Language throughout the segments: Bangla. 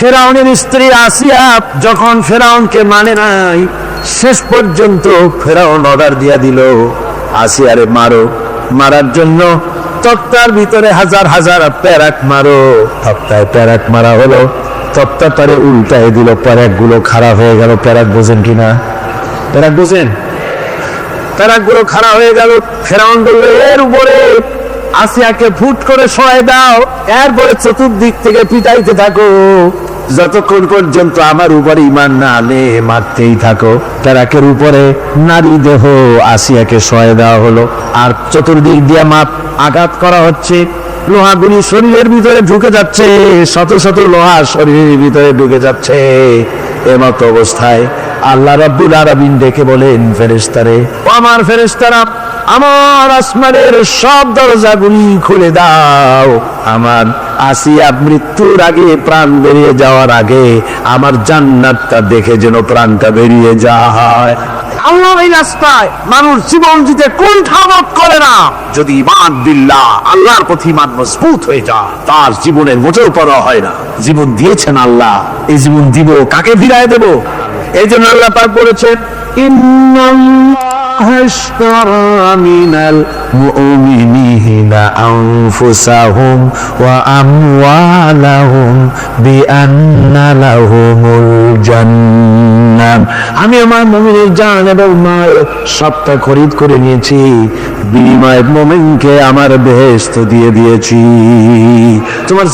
ফেরাউনের স্ত্রী আসিয়া যখন ফেরাউনকে মানে নাই, শেষ পর্যন্ত ফেরাউন অর্ডার দিয়া দিল আসিয়ারে মারো। মারার জন্য তক্তার ভিতরে হাজার হাজার প্যারাক মারো। তক্তায় প্যারাক মারা হলো। তক্তা তারে উল্টায় দিল প্যারাকগুলো খারাপ হয়ে গেল। প্যারাক বোঝেন কিনা প্যারাক বোঝেন? প্যারাকগুলো খারাপ হয়ে গেল। ফেরাউন বলল, এর উপরে আসিয়াকে ফুট করে সহায় দাও। এরপরে চতুর্দিক থেকে পিটাইতে থাকো। যতক্ষণ পর্যন্ত আমার উপরে ইমান না আনে, মারতেই থাকো। প্যারাকের উপরে নারী দেহ আসিয়াকে সহায় দেওয়া হলো। আর চতুর্দিক দিয়ে মাপ আঘাত করা হচ্ছে। লোহাগুলি শরীরের ভিতরে ঢুকে যাচ্ছে। শত শত লোহা শরীরের ভিতরে ঢুকে যাচ্ছে। এমত অবস্থায় আল্লাহ রাব্বুল আলামিন ডেকে বলেন ফেরেস্তারে আমার ফেরেশতারা আমার আসমানের সব দরজাগুলি খুলে দাও। আমার আসিয়া মৃত্যুর আগে প্রাণ বেরিয়ে যাওয়ার আগে আমার জান্নাতটা দেখে যেন প্রাণটা বেরিয়ে যায়। আল্লাহ এই রাস্তায় মানুষ জীবন দিতে কোন ঠামত করে না। যদি ইমান বিল্লাহ আল্লাহর প্রতি ইমান মজবুত হয়ে যায় তার জীবনের মোটেও পরোয়া হয় না। জীবন দিয়েছেন আল্লাহ এই জীবন দিব কাকে ফিরায় দেব? এই জন্য আল্লাহ পাক বলেছেন ইন্নাল্লাহ اشترى من المؤمنين أنفسهم وأموالهم بأن لهم الجنة আমি আমার মমিনের জান এবং মাল সবটা খরিদ করে নিয়েছি মোমেনকে আমার বেহেস্ত দিয়ে দিয়েছি। তোমার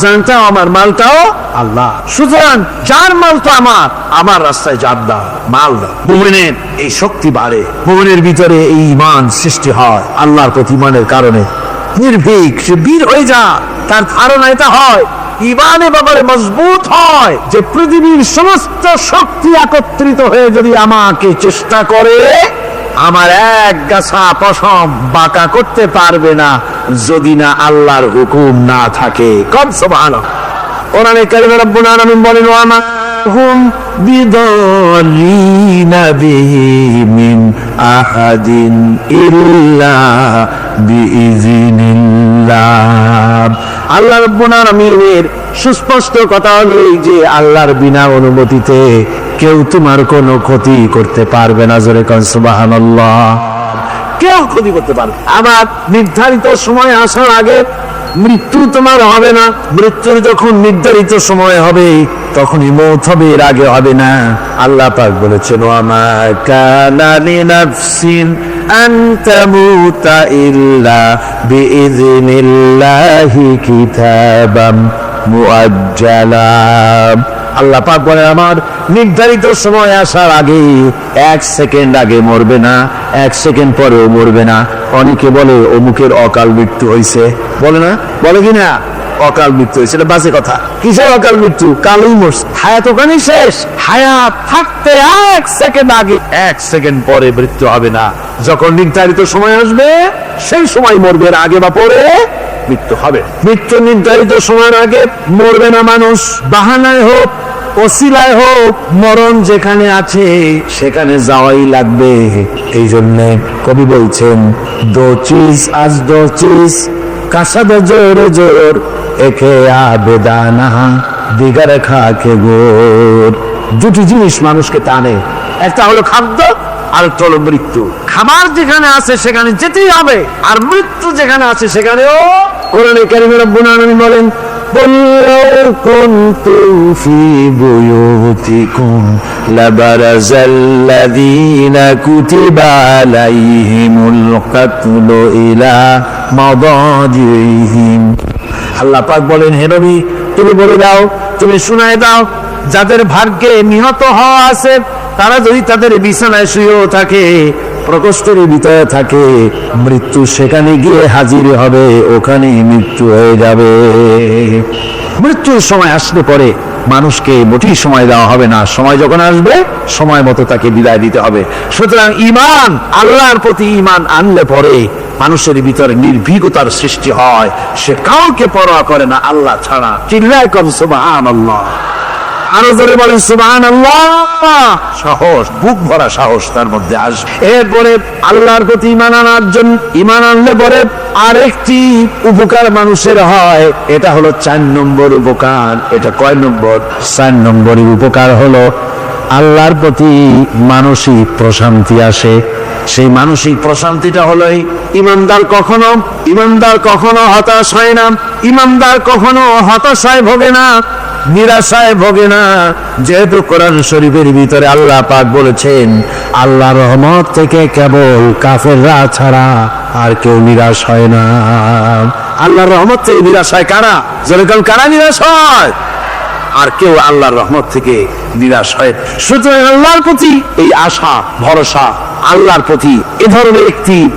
আমার মালটাও আল্লাহ। সুতরাং যার মাল তো আমার আমার রাস্তায় যার দাও মাল দাও মোমেনের এই শক্তি বাড়ে, মোমেনের ভিতরে এই ইমান সৃষ্টি হয় আল্লাহর প্রতি ইমানের কারণে। নির্ভীক, সে বীর হয়ে যা, তার ধারণা এটা হয় ইমানে বাবারে মজবুত হয় যে পৃথিবীর সমস্ত শক্তি একত্রিত হয়ে যদি আমাকে চেষ্টা করে আমার এক গাছা পশম বাঁকা করতে পারবে না যদি না আল্লাহর হুকুম না থাকে। কম সমান কোরআনে কারিমে রব্বুল আলামিন বলেন, ওয়া মা হুম বিদরিনা বিহি মিন আহাদিন ইল্লা বিইজনিল্লাহ আল্লাহ রব্বুল আলামিনের সুস্পষ্ট কথা হলো এই যে আল্লাহর বিনা অনুমতিতে কেউ তোমার কোনো ক্ষতি করতে পারবে না, জোরে কন সুবহানাল্লাহ। কেউ ক্ষতি করতে পারবে আমার নির্ধারিত সময় আসার আগে মৃত্যু তোমার হবে না। মৃত্যুর যখন নির্ধারিত সময় হবে, তখনই মৌত হবে, এর আগে হবে না। আল্লাহ পাক বলেছেন ওয়ামা কানা লিনাফসিন আন তামুতা ইল্লা বিইذনিল্লাহি কিতাবাম। মুআজ্জালা। আল্লাহ পাক বলে আমার নির্ধারিত সময় আসার আগে এক সেকেন্ড আগে মরবে না, এক সেকেন্ড পরেও মরবে না। অনেকে বলে, অমুকের অকাল মৃত্যু হয়েছে বলে না? বলে কি না? অকাল মৃত্যু হয়েছে এটা বাজে কথা। কিসের অকাল মৃত্যু? কালই মরছে। হায়াত ওখানেই শেষ। হায়াত থাকতে এক সেকেন্ড আগে, এক সেকেন্ড পরে মৃত্যু হবে না। যখন নির্ধারিত সময় আসবে, সেই সময় মরবে আগে বা পরে মৃত্যু হবে। মৃত্যু নির্ধারিত সময়ের আগে মরবে না মানুষ। বাহানায় হোক ওসিলায় হোক, মরণ যেখানে আছে, সেখানে যাওয়াই লাগবে। এই জন্য কবি বলছেন, দো চিজ আজ দো চিজ কাসাদ জোর জোর, একে আবেদানা দিগার খাকে গোর। দুটি জিনিস মানুষকে টানে। একটা হলো খাদ্য আর একটা হলো মৃত্যু খাবার যেখানে আছে সেখানে যেতেই হবে আর মৃত্যু যেখানে আছে সেখানেও কোরআনে কারিমে রব্বুল আলামিন বলেন قل لو كنتم في بيوتكم لبرز الذين كتب عليهم القتل إلى مضاجعهم আল্লাহ পাক বলেন হে নবী তুমি বলে দাও তুমি শুনায় দাও যাদের ভাগ্যে নিহত হওয়া আছে তারা যদি তাদের বিছানায় শুয়েও থাকে, প্রকোষ্ঠের ভিতরে থাকে, মৃত্যু সেখানে গিয়ে হাজির হবে, ওখানেই মৃত্যু হয়ে যাবে। মৃত্যুর সময় আসলে পরে মানুষকে মোটেই সময় দেওয়া হবে না। সময় যখন আসবে, সময় মতো তাকে বিদায় দিতে হবে। সুতরাং ইমান আল্লাহর প্রতি ইমান আনলে পরে মানুষের ভিতরে নির্ভীকতার সৃষ্টি হয়। সে কাউকে পরোয়া করে না, আল্লাহ ছাড়া। চিল্লায় কম সুবহানাল্লাহ। আরও জোরে বলেন সুবহান সাহস বুক ভরা সাহস তার মধ্যে আস এরপরে আল্লাহর প্রতি ইমান আনার জন্য ইমান আনলে পরে আরেকটি উপকার মানুষের হয় এটা হলো চার নম্বর উপকার। এটা কয় নম্বর? চার নম্বরের উপকার হলো আল্লাহর প্রতি মানসিক প্রশান্তি আসে। সেই মানসিক প্রশান্তিটা হলো ইমানদার কখনো ইমানদার কখনো হতাশ হয় না ইমানদার কখনো হতাশায় ভোগে না নিরাশায় ভোগে না। যেহেতু কোরআন শরীফের ভিতরে আল্লাহ পাক বলেছেন, আল্লাহ রহমত থেকে কেবল কাফেররা ছাড়া আর কেউ নিরাশ হয় না। আল্লাহর রহমত থেকে নিরাশ হয় কারা? যেরকম কারা নিরাশ হয়? আর কেউ আল্লাহর রহমত থেকে নিরাশ হয়। সুতরাং আল্লাহর প্রতি এই আশা, ভরসা, আল্লাহর প্রতি এ ধরনের একটি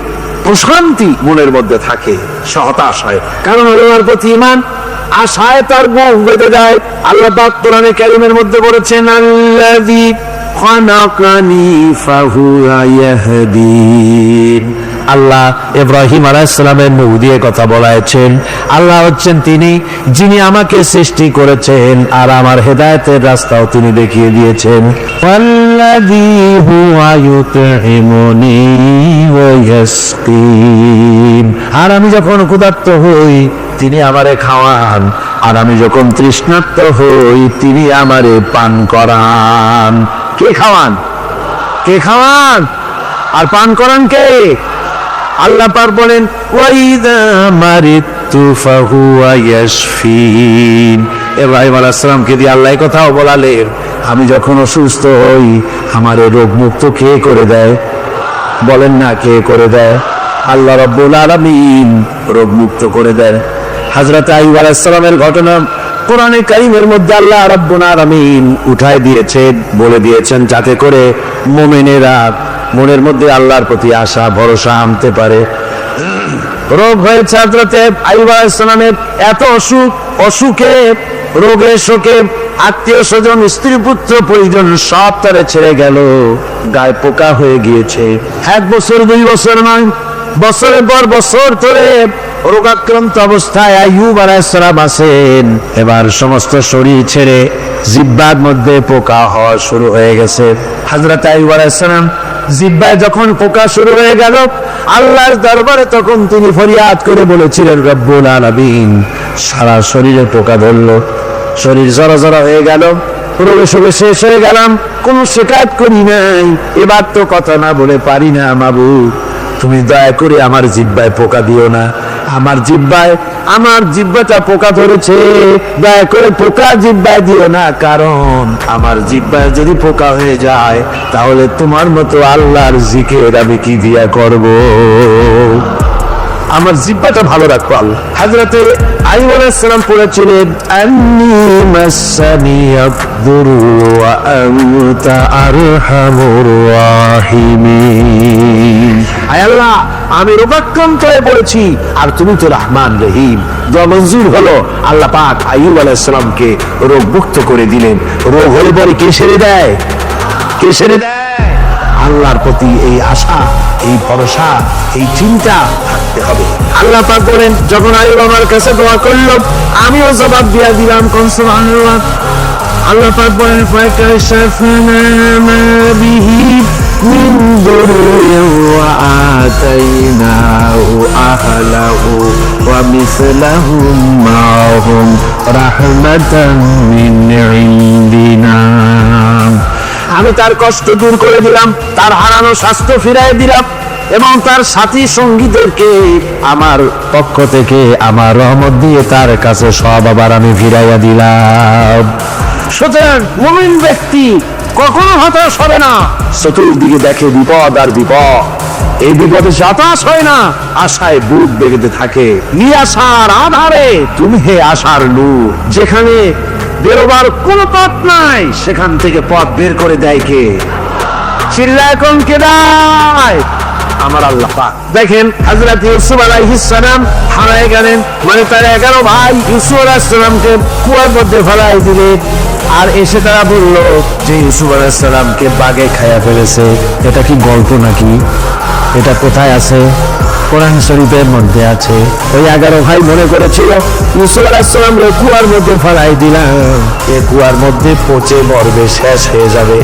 প্রশান্তি মনের মধ্যে থাকে সে হতাশ হয়। কারণ আল্লাহর প্রতি ইমান আশায় তার মুখ বেঁধে যায় আল্লাহ পাক কোরআনে কারিমের মধ্যে বলেছেন, আল্লাযী খানাকানি ফাহুয়া ইয়াহদিন আল্লাহ ইব্রাহিম আলাইসালামের মুখ দিয়ে কথা বলাইছেন। আল্লাহ হচ্ছেন তিনি, যিনি আমাকে সৃষ্টি করেছেন আর আমার হেদায়েতের রাস্তাও তিনি দেখিয়ে দিয়েছেন। হুয়া ইউতঈমুনি ওয়া ইয়াসকিন আর আমি যখন ক্ষুধার্ত হই, তিনি আমারে খাওয়ান। আর আমি যখন তৃষ্ণার্ত হই, তিনি আমারে পান করান। কে খাওয়ান? কে খাওয়ান? আর পান করান কে? আল্লাহ পার বলেন, ওয়াইদা মারিতু ফাহুয়া ইয়াশফিন। ইব্রাহিম আলাইহিস সালামকে দিয়ে আল্লাহ কথাও বলালেন আমি যখন অসুস্থ হই, আমার এই রোগ মুক্ত কে করে দেয়? বলেন না কে করে দেয়। আল্লাহ রব্বুল আলামিন রোগ মুক্ত করে দেয় হযরত আইয়ুব আলাইহিস সালামের ঘটনা কোরআনে কারিমের মধ্যে আল্লাহ রাব্বুল আলামিন উঠায় দিয়েছেন বলে দিয়েছেন যাতে করে মুমিনেরা মনের মধ্যে আল্লাহর প্রতি আশা, ভরসা আনতে পারে। রোগ হয়েছে হজরতে আইব আলাইসালামের এত অসুখ, অসুখে রোগে শোকে আত্মীয় স্বজন, স্ত্রী পুত্র পরিজন সব তারে ছেড়ে গেল। গায়ে পোকা হয়ে গিয়েছে। এক বছর, দুই বছর নয়, বছরের পর বছর ধরে রোগাক্রান্ত অবস্থায় আইয়ুব আলাইসালাম আছেন। এবার সমস্ত শরীর ছেড়ে জিব্বার মধ্যে পোকা হওয়া শুরু হয়ে গেছে। হাজরত আইয়ুব আলাইসালাম জিব্বায় যখন পোকা শুরু হয়ে গেল, আল্লাহর দরবারে তখন তিনি ফরিয়াদ করে বলেছিলেন, রব্বুল আলামিন সারা শরীরে পোকা ধরলো শরীর জড়া জড়া হয়ে গেল। রোগে শোকে শেষ হয়ে গেলাম। কোনো শেখায়ত করি নাই। এবার তো কথা না বলে পারি না, মাবু। তুমি দয়া করে আমার জিব্বায় পোকা দিও না। আমার জিব্বায়, আমার জিব্বাটা পোকা ধরেছে। দয়া করে পোকা জিব্বায় দিও না, কারণ আমার জিব্বায় যদি পোকা হয়ে যায়, তাহলে তোমার মতো আল্লাহর জিকের আমি কি দিয়া করব? আমার জিব্বাটা ভালো রাখো আল্লাহ। হাজরাতে আইব পড়েছিলেন, আন্নি আমি রোগাক্রান্ত হয়ে পড়েছি, আর তুমি তো রহমান রহিম। দোয়া মঞ্জুর হলো, আল্লাহ পাক আইব আলাইসালামকে রোগ মুক্ত করে দিলেন। রোগ হলে পরে কে সেরে দেয়? কে সেরে দেয়? আল্লাহর প্রতি এই আশা, এই ভরসা, এই চিন্তা থাকতে হবে আল্লাহ পাক বলেন, যখন আমার কাছে দোয়া করল, আমিও জবাব দিয়া দিলাম আল্লাহ পাক বলেন বিহি মিন আতাইনাহু আহলাহু ওয়া মিসলাহুম মা'হুম মিন আমি তার কষ্ট দূর করে দিলাম, তার হারানো স্বাস্থ্য ফিরাই দিলাম। এবং তার সাথী সঙ্গীদেরকে আমার পক্ষ থেকে আমার রহমত দিয়ে তার কাছে সব আবার আমি ফিরাইয়া দিলাম। সুতরাং মুমিন ব্যক্তি কখনো হতাশ হবে না। চতুর্দিকে দেখে বিপদ আর বিপদ। এই বিপদে হতাশ হয় না। আশায় বুক বেগেতে থাকে। নিরাশার আধারে তুমি হে আশার নূর। যেখানে বেরোবার কোনো পথ নাই, সেখান থেকে পথ বের করে দেয় কে? চিল্লা এখন কে দেয়। আমার আল্লাহ পাক। দেখেন হযরত ইউসুফ আলাইহিস সালাম হারায় গেলেন। মানে তার এগারো ভাই ইউসুফ আলাইহিস সালামকে কুয়ার মধ্যে ফেলাই দিলেন আর এসে তারা বলল, যে ইউসুফ আলাইহিস সালামকে বাগে খায়া ফেলেছে, এটা কি গল্প নাকি? এটা কোথায় আছে? কোরআন শরীফের মধ্যে আছে। ওই এগারো ভাই মনে করেছিল, ইউসুফ আলাহিসাম কুয়ার মধ্যে ফেলাই দিলাম। এ কুয়ার মধ্যে পচে মরবে, শেষ হয়ে যাবে।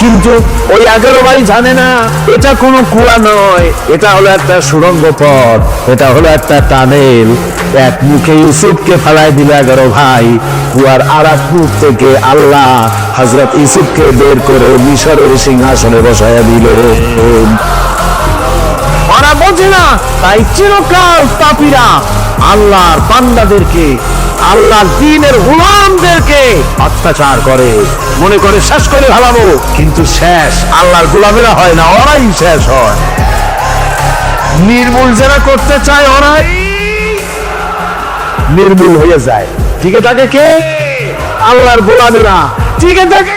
কিন্তু ওই এগারো ভাই জানে না, এটা কোনো কুয়া নয়, এটা হলো একটা সুড়ঙ্গ পথ, এটা হলো একটা টানেল। এক মুখে ইউসুফকে ফেলাই দিল এগারো ভাই, কুয়ার আর এক মুখ থেকে আল্লাহ হজরত ইউসুফকে বের করে মিশরের সিংহাসনে বসাইয়া দিল। ওরা বোঝে না, তাই চিরকাল পাপীরা আল্লাহর বান্দাদেরকে আল্লাহর দিনের গোলামদেরকে অত্যাচার করে। মনে করে শেষ করে ভালাবো কিন্তু শেষ আল্লাহর গোলামেরা হয় না, ওরাই শেষ হয়। নির্মূল যারা করতে চায়, ওরাই নির্মূল হয়ে যায়। ঠিক থাকে কে? আল্লাহর গোলামেরা। ঠিক থাকে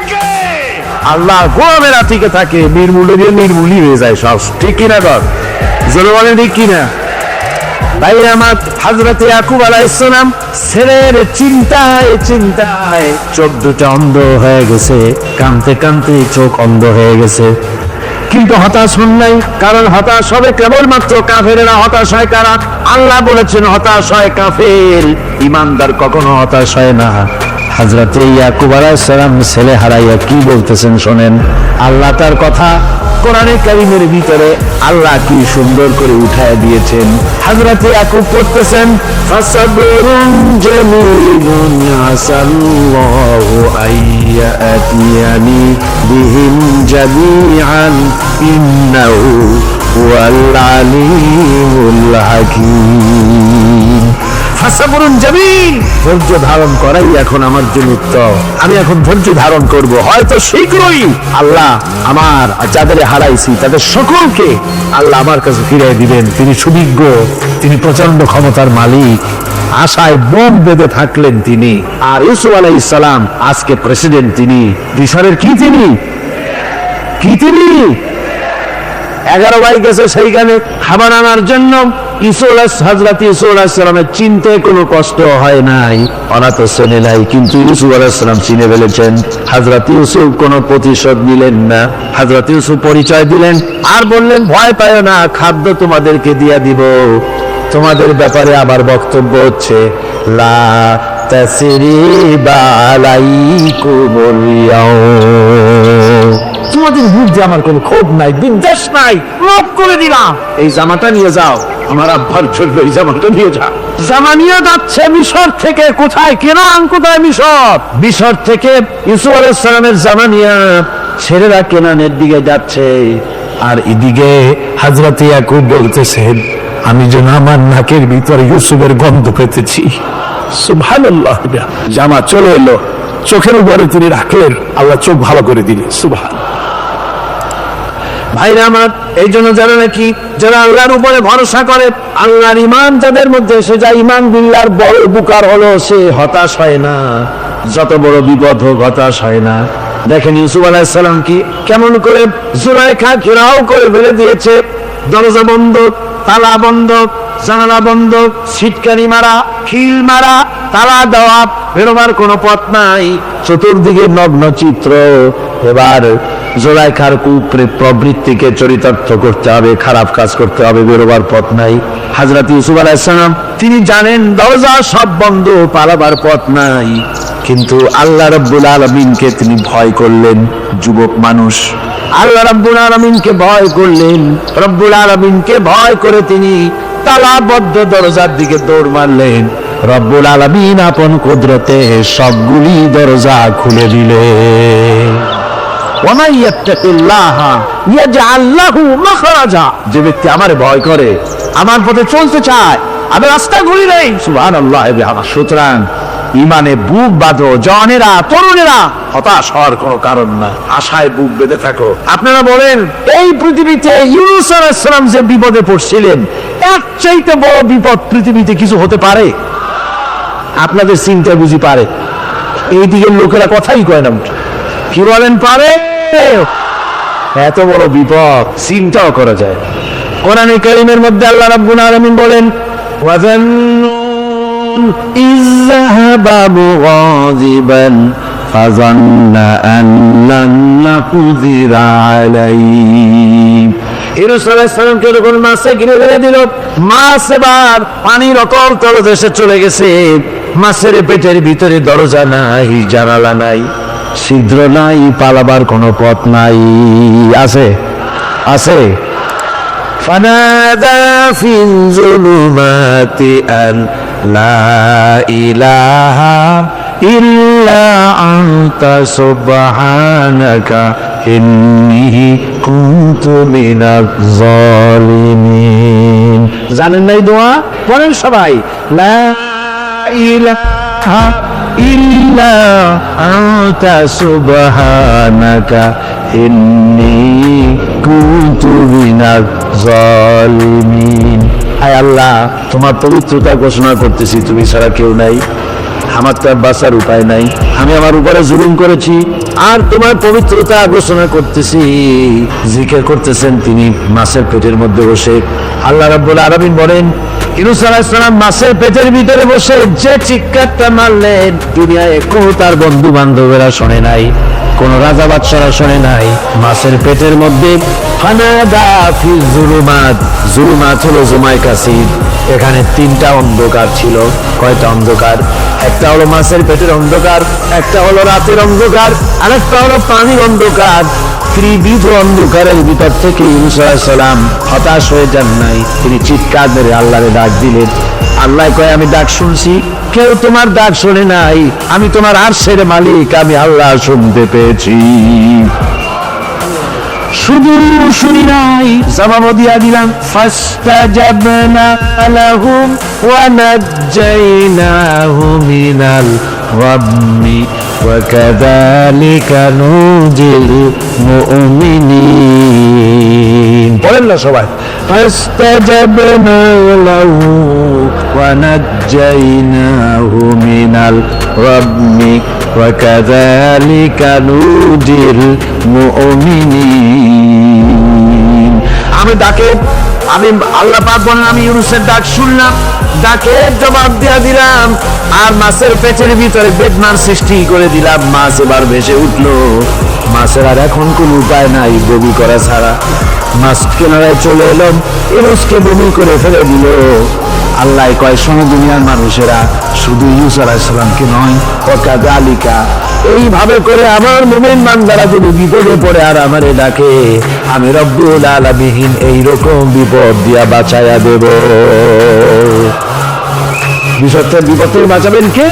আল্লাহ গোলামেরা টিকে থাকে। নির্মূল নির্মূলই হয়ে যায় সব। ঠিক কিনা কর? জোরে বলেন, ঠিক কিনা? ভাই আমার হাজরতে ইয়াকুব আলাইসালাম ছেলের চিন্তায় চিন্তায় চোখ দুটো অন্ধ হয়ে গেছে, কানতে কানতে চোখ অন্ধ হয়ে গেছে। কিন্তু হতাশ হন নাই, কারণ হতাশ হবে কেবলমাত্র কাফেরেরা হতাশ হয় কারা? আল্লাহ বলেছেন, হতাশ হয় কাফের। ইমানদার কখনো হতাশ হয় না। হাজরতে ইয়াকুব আলাইসালাম ছেলে হারাইয়া কি বলতেছেন শোনেন? আল্লাহ তার কথা কোরআনে কারিমের ভিতরে আল্লাহ কি সুন্দর করে উঠায় দিয়েছেন। হাজরতে ইয়াকুব পড়তেছেন ফাসাবরুন ধৈর্য ধারণ করাই এখন আমার জন্য আমি এখন ধৈর্য ধারণ করব। হয়তো শীঘ্রই আল্লাহ আমার যাদের হারাইছি, তাদের সকলকে আল্লাহ আমার কাছে ফিরিয়ে দিবেন। তিনি সুবিজ্ঞ, তিনি প্রচণ্ড ক্ষমতার মালিক। আশায় বোম বেঁধে থাকলেন তিনি। আর ইউসুফ আলাই ইসলাম আজকে প্রেসিডেন্ট তিনি। মিশরের কি তিনি? কি তিনি? এগারো ভাই গেছে সেইখানে খাবার আনার জন্য। ইসোলাস হাজরাত ইসুল আলাহিসামের চিনতে কোনো কষ্ট হয় নাই। তো চেনে নাই, কিন্তু ইউসুফ আলাহিসাম চিনে ফেলেছেন হাজরাত ইউসুফ কোনো প্রতিশোধ নিলেন না। হাজরাত ইউসুফ পরিচয় দিলেন, আর বললেন, ভয় পায় না, খাদ্য তোমাদেরকে দিয়া দিব। তোমাদের ব্যাপারে আবার বক্তব্য হচ্ছে, লা তোমাদের বিরুদ্ধে আমার কোনো ক্ষোভ নাই, বিদ্বেষ নাই, লোভ করে দিলাম। এই জামাটা নিয়ে যাও। আমার আব্বার জন্য এই জামাটা নিয়ে যাও জামা নিয়ে যাচ্ছে মিশর থেকে। কোথায়? কেনান কোথায় মিশর। মিশর থেকে ইউসুফ আলাইসালামের জামা নিয়ে ছেলেরা কেনানের দিকে যাচ্ছে। আর এদিকে হাজরত ইয়াকুব বলতেছেন আমি যেন আমার নাকের ভিতরে ইউসুফের গন্ধ পেতেছি। সুবহানাল্লাহ। জামা চলে এলো। চোখের উপরে তিনি রাখলেন। আল্লাহ চোখ ভালো করে দিলেন। সুবহান। ভাইরা আমার, এই জন্য যারা নাকি, যারা আল্লাহর উপরে ভরসা করে, আল্লাহর ইমান যাদের মধ্যে এসে যায় ইমান বিল্লার বড় বুকার হলো, সে হতাশ হয় না। যত বড় বিপদ হোক, হতাশ হয় না। দেখেন ইউসুফ আলাহিসাল্লাম কি কেমন করে জুলাইখা ঘেরাও করে ফেলে দিয়েছে। দরজা বন্ধ, তালা বন্ধ, জানালা বন্ধ, ছিটকানি মারা, খিল মারা তালা দেওয়া বেরোবার কোনো পথ নাই। চতুর্দিকে নগ্ন চিত্র। এবার জোলাইখার কুপ্রে প্রবৃত্তিকে চরিতার্থ করতে হবে, খারাপ কাজ করতে হবে, বেরোবার পথ নাই। হাজরত ইউসুফ আলাইসালাম তিনি জানেন দরজা সব বন্ধ, পালাবার পথ নাই। কিন্তু আল্লাহ রব্বুল আলমিনকে তিনি ভয় করলেন, যুবক মানুষ। আল্লাহ রব্বুল আলমিনকে ভয় করলেন, রব্বুল আলমিনকে ভয় করে তিনি তালাবদ্ধ দরজার দিকে দৌড় মারলেন। রব্বুল আলমিন আপন কুদরতে সবগুলি দরজা খুলে মাখরাজা। যে ব্যক্তি আমারে ভয় করে, আমার পথে চলতে চায় আমি রাস্তা ঘুরি নেই বিহামদ সুতরাং ইমানে বুক বাঁধো জনেরা তরুণেরা, হতাশ হওয়ার কোনো কারণ না আশায় বুক বেঁধে থাকো। আপনারা বলেন, এই পৃথিবীতে ইউনুস আলাইহিস সালাম যে বিপদে পড়ছিলেন, এর চাইতে বড় বিপদ পৃথিবীতে কিছু হতে পারে? আপনাদের চিন্তা বুঝি পারে। এই দিকের লোকেরা কথাই কয় না কি বলেন, পারে? এত বড় বিপদ, চিন্তাও করা যায় কোরআনে কারিমের মধ্যে আল্লাহ রাব্বুল আলামিন বলেন, ওয়াজান্নুন ইযহাবা মুগাযিবান, ফাযান্না আন লান নাকুযির আলাইহি আলাইহিসসালামকে যখন মাছে ঘিরে ফেলে দিল, মাছ এবার পানির অতল তলদেশে চলে গেছে। মাছের পেটের ভিতরে দরজা নাই, জানালা নাই, ছিদ্র নাই, পালাবার কোনো পথ নাই। আছে? আছে? জানেন নাই দোয়া? বলেন সবাই। লা ইলাহা ইল্লা আনতা সুবহানাকা ইন্নী কুনতু মিনাজ জালিমিন হায় আল্লাহ, তোমার পবিত্রতা ঘোষণা করতেছি, তুমি ছাড়া কেউ নাই। আমার তো আর উপায় নাই। আমি আমার উপরে জুলুম করেছি, আর তোমার পবিত্রতা ঘোষণা করতেছি। জিকের করতেছেন তিনি মাসের পেটের মধ্যে বসে। আল্লাহ রাব্বুল আলামিন বলেন ইউনুস আলাইহিস সালাম মাছের পেটের ভিতরে বসে যে চিৎকারটা মারলেন দুনিয়ায় কেউ তার বন্ধু বান্ধবেরা শোনে নাই। কোন রাজা বাদশারা শোনে নাই। মাছের পেটের মধ্যে ফানাদা ফি জুলুমাত। জুলুমাত হলো জুমাই কাসিদ এখানে তিনটা অন্ধকার ছিল। কয়টা অন্ধকার? একটা হলো মাছের পেটের অন্ধকার, একটা হলো রাতের অন্ধকার আর একটা হলো পানির অন্ধকার। ত্রিবিধ অন্ধকারের ভিতর থেকে ইউনুস আলাইহিস সালাম হতাশ হয়ে যান নাই। তিনি চিৎকার মেরে আল্লাহরে ডাক দিলেন। আল্লাহ কয়, আমি ডাক শুনছি। কেউ তোমার ডাক শোনে নাই। আমি তোমার আরশের মালিক আমি আল্লাহ শুনতে পেয়েছি। শুধু শুনি নাই জবাব দিয়া দিলাম ফাস্তাজাবনা লাহুম ওয়া নাজ্জাইনাহু মিনাল গাম্মি ওয়া কাযালিকা নুজিল মুমিনিন। বলেন না সবাই। ফাস্তাজাবনা লাহু মিনাল গাম্মি ওয়া কাযালিকা নুজিল মুমিনিন আমি ডাকে, আমি আল্লাহ পাক বলেন, আমি ইউনুসের ডাক শুনলাম। ডাকে জবাব দিয়া দিলাম, আর মাছের পেটের ভিতরে বেদনার সৃষ্টি করে দিলাম। মাছ এবার ভেসে উঠল। মাছের আর এখন কোন উপায় নাই, বমি করা ছাড়া। মাছ কেনারায় চলে এলাম ইউনুসকে বমি করে ফেলে দিল। আল্লাহ কয়, শোনো দুনিয়ার মানুষেরা, শুধু ইউস আলাইসালামকে নয় ওকাদা আলিকা এইভাবে করে আমার মুমিন বান্দারা যদি বিপদে পড়ে আর আমারে ডাকে, আমি রব্বুল আলামিন এইরকম বিপদ দিয়া বাঁচাইয়া দেব। বিষয়টা বিপদ থেকে বাঁচাবেন কে?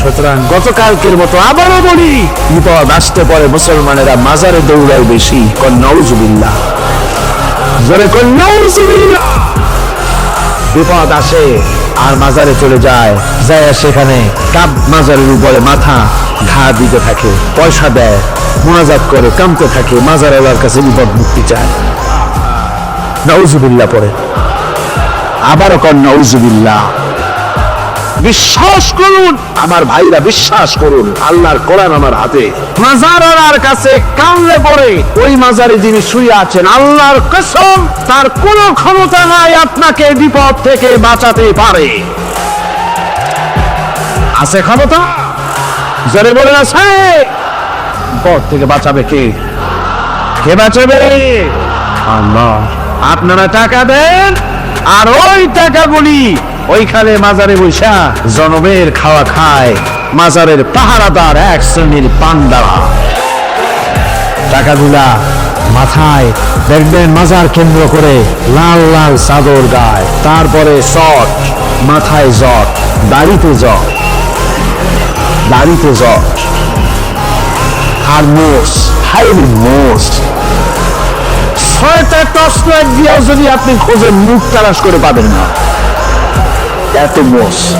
সুতরাং গতকালকের মতো আবারও বলি, বিপদ আসতে পরে মুসলমানেরা মাজারে দৌড়ায় বেশি কন নৌজুবিল্লাহ জোরে কন নৌজুবিল্লাহ বিপদ আসে, আর মাজারে চলে যায়। যায় সেখানে কাপ মাজারের উপরে মাথা ঘা দিতে থাকে, পয়সা দেয়, মোনাজাত করে, কামতে থাকে মাজার আল্লাহর কাছে বিপদ মুক্তি চায়। নাউজুবিল্লা পরে আবারও কর নউজুবিল্লাহ। বিশ্বাস করুন, আমার ভাইরা বিশ্বাস করুন, আল্লাহর কোরআন আমার হাতে। মাজারার কাছে কামলে পড়ে ওই মাজারে যিনি শুয়ে আছেন, আল্লাহর কসম, তার কোনো ক্ষমতা নাই আপনাকে বিপদ থেকে বাঁচাতে পারে। আছে ক্ষমতা? জোরে বলেন, আছে। বিপদ থেকে বাঁচাবে কে? কে বাঁচাবে? আল্লাহ। আপনারা টাকা দেন, আর ওই টাকাগুলি ওইখানে মাজারে বৈশা জনমের খাওয়া খায়। মাজারের পাহারাদার এক শ্রেণির পান্ডারা। টাকাগুলা মাথায় দেখবেন মাজার কেন্দ্র করে লাল লাল চাদর গায়। তারপরে শট মাথায় জট, দাড়িতে জট দাড়িতে জট। আর মোষ হাইলি মোষ। ছয়টা টর্চ লাইট দিয়েও যদি আপনি খোঁজেন, মুখ তালাশ করে পাবেন না। এত মোষ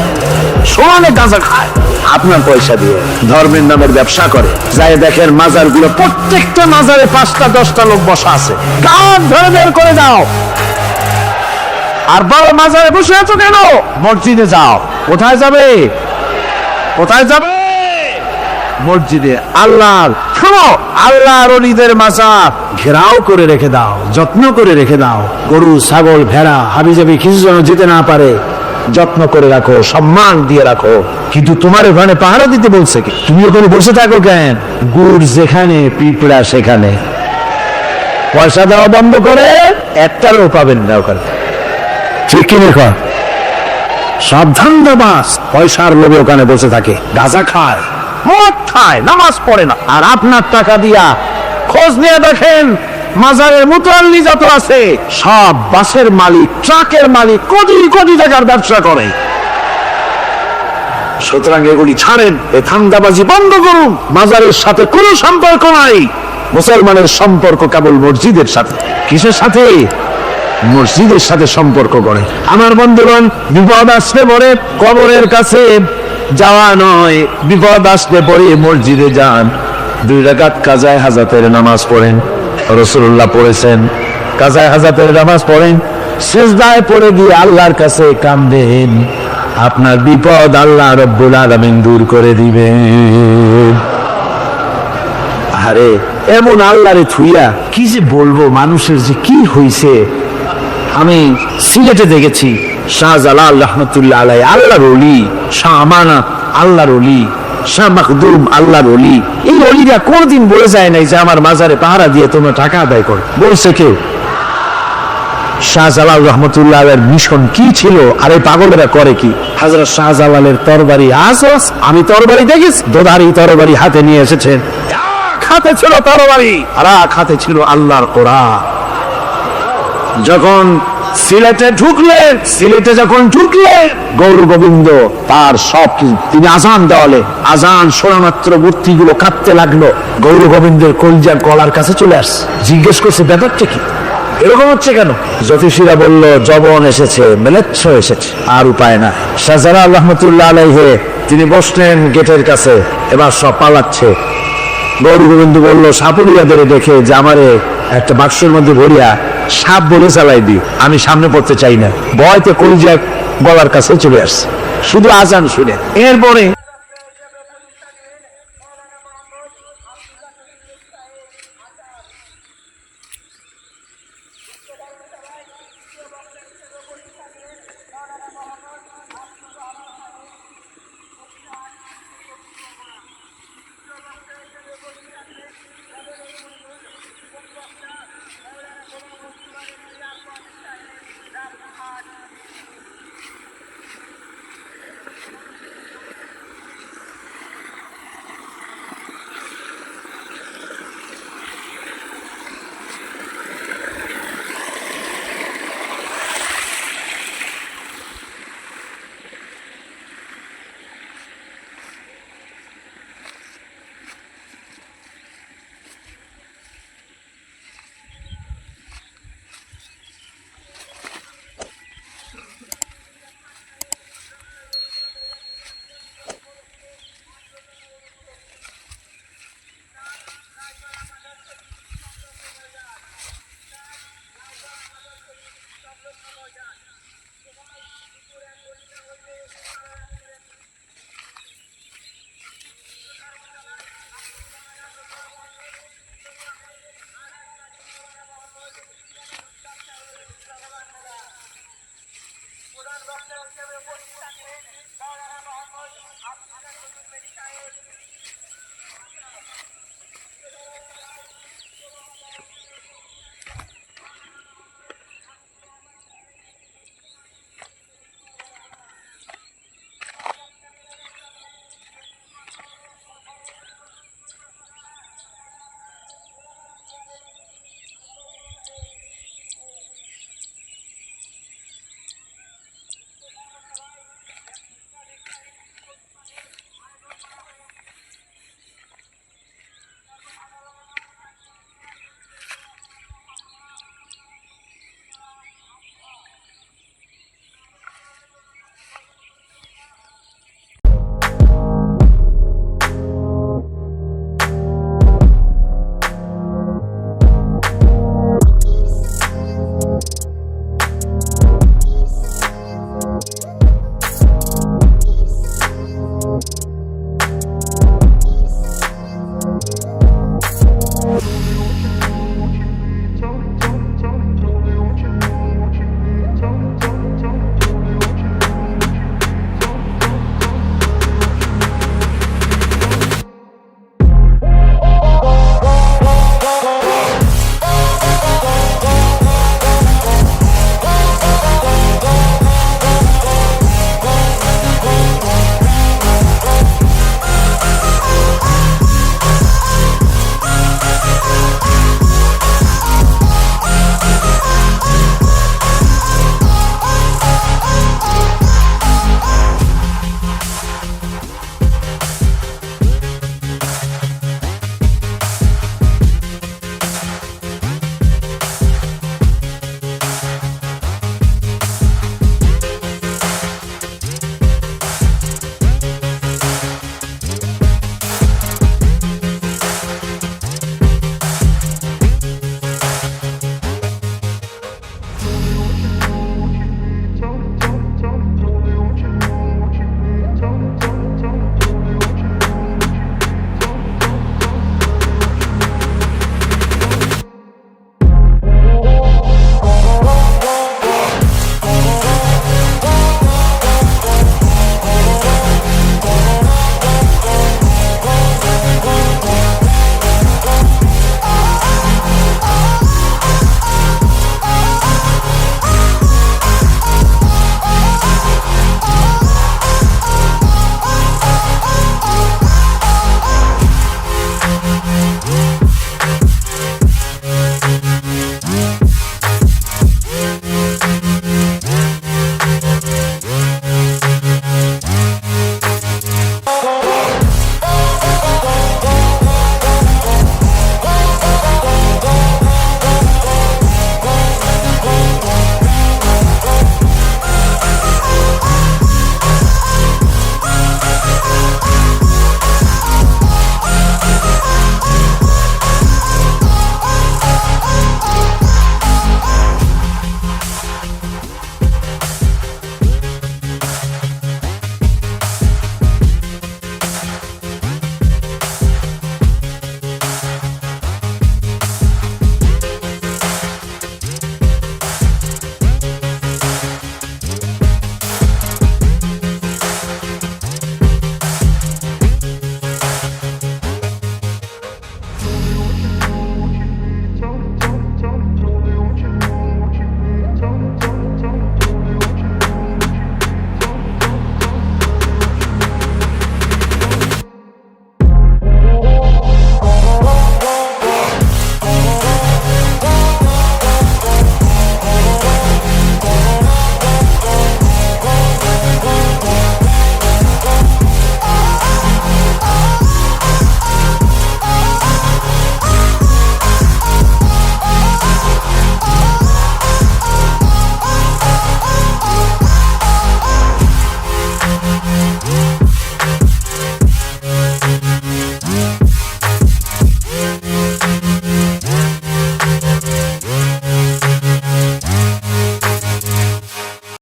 সমানে গাঁজা খায় আপনার পয়সা দিয়ে। ধর্মের নামের ব্যবসা করে। যাই দেখেন মাজারগুলো প্রত্যেকটা মাজারে পাঁচটা, দশটা লোক বসা আছে। গান ধরে বের করে দাও। আর বড় মাজারে বসে আছো কেন? মসজিদে যাও। কোথায় যাবে? কোথায় যাবে? মসজিদে। আল্লাহর, শোনো, আল্লাহর অলিদের মাজার। ঘেরাও করে রেখে দাও, যত্ন করে রেখে দাও। গরু, ছাগল, ভেড়া হাবি যাবি কিছু যেন যেতে না পারে। যত্ন করে রাখো, সম্মান দিয়ে রাখো। কিন্তু তোমার ওখানে পাহারা দিতে বলছে কি? তুমি ওখানে বসে থাকো কেন? গুড় যেখানে, পিঁপড়া সেখানে। পয়সা দেওয়া বন্ধ করে, একটারও পাবেন না ওখানে। ঠিক কি লেখা? সাবধান দাবাস পয়সার লোভে ওখানে বসে থাকে। গাঁজা খায়, মদ খায়, নামাজ পড়ে না। আর আপনার টাকা দিয়া খোঁজ নিয়ে দেখেন মাজারের মুতাল্লি যত আছে। সব বাসের মালিক, ট্রাকের মালিক, কোটি কোটি টাকার ব্যবসা করে। সুতরাং এগুলি ছাড়েন, এ ধান্দাবাজি বন্ধ করুন। মাজারের সাথে কোনো সম্পর্ক নাই। মুসলমানের সম্পর্ক কেবল মসজিদের সাথে। কিসের সাথে? মসজিদের সাথে সম্পর্ক করে। আমার বন্ধুগণ, বিপদ আসলে পরে কবরের কাছে যাওয়া নয়। বিপদ আসলে পরে মসজিদে যান। দুই রাকাত কাজায় হাজাতের নামাজ পড়েন। রসুল্লাহ পড়েছেন। কাজায় হাজাতের নামাজ পড়েন শেষদায় পড়ে গিয়ে আল্লাহর কাছে কামদেন আপনার বিপদ আল্লাহ রব্বুল আলামিন দূর করে দিবেন। আরে, এমন আল্লাহরে থুইয়া কি যে বলব মানুষের যে কি হইছে। আমি সিলেটে দেখেছি, শাহজালাল রহমতুল্লাহ আলাই আল্লাহর অলি শাহ আমানত আল্লাহর অলি মিশন কি ছিল? আর পাগলেরা করে কি? হাজরত শাহজালালের তরবারি আসস আমি তরবারি দেখিস, দোদারি তরবারি হাতে নিয়ে এসেছেন হাতে ছিল তরবারি, আর ছিল আল্লাহর কোরআন। যখন সিলেটে ঢুকলেন সিলেটে যখন ঢুকলেন গৌর গোবিন্দ তার সব তিনি আজান দেওয়ালে আজান শোনা মাত্র মূর্তিগুলো কাঁপতে লাগল। গৌর গোবিন্দের কলজার গলার কাছে চলে আসছে। জিজ্ঞেস করছে, ব্যাপারটা কি? এরকম হচ্ছে কেন? জ্যোতিষীরা বলল, জবন এসেছে, মেলেচ্ছ এসেছে, আর উপায় না শাহজালাল রহমতুল্লাহ আলাইহে, তিনি বসলেন গেটের কাছে, এবার সব পালাচ্ছে। গৌর গোবিন্দ বলল, সাপুরিয়াদের দেখে যে আমারে একটা বাক্সের মধ্যে ভরিয়া সাপ বলে চালাই দি আমি সামনে পড়তে চাই না। ভয়তে কলিজা গলার কাছে চলে আসছে। শুধু আজান শুনে। এরপরে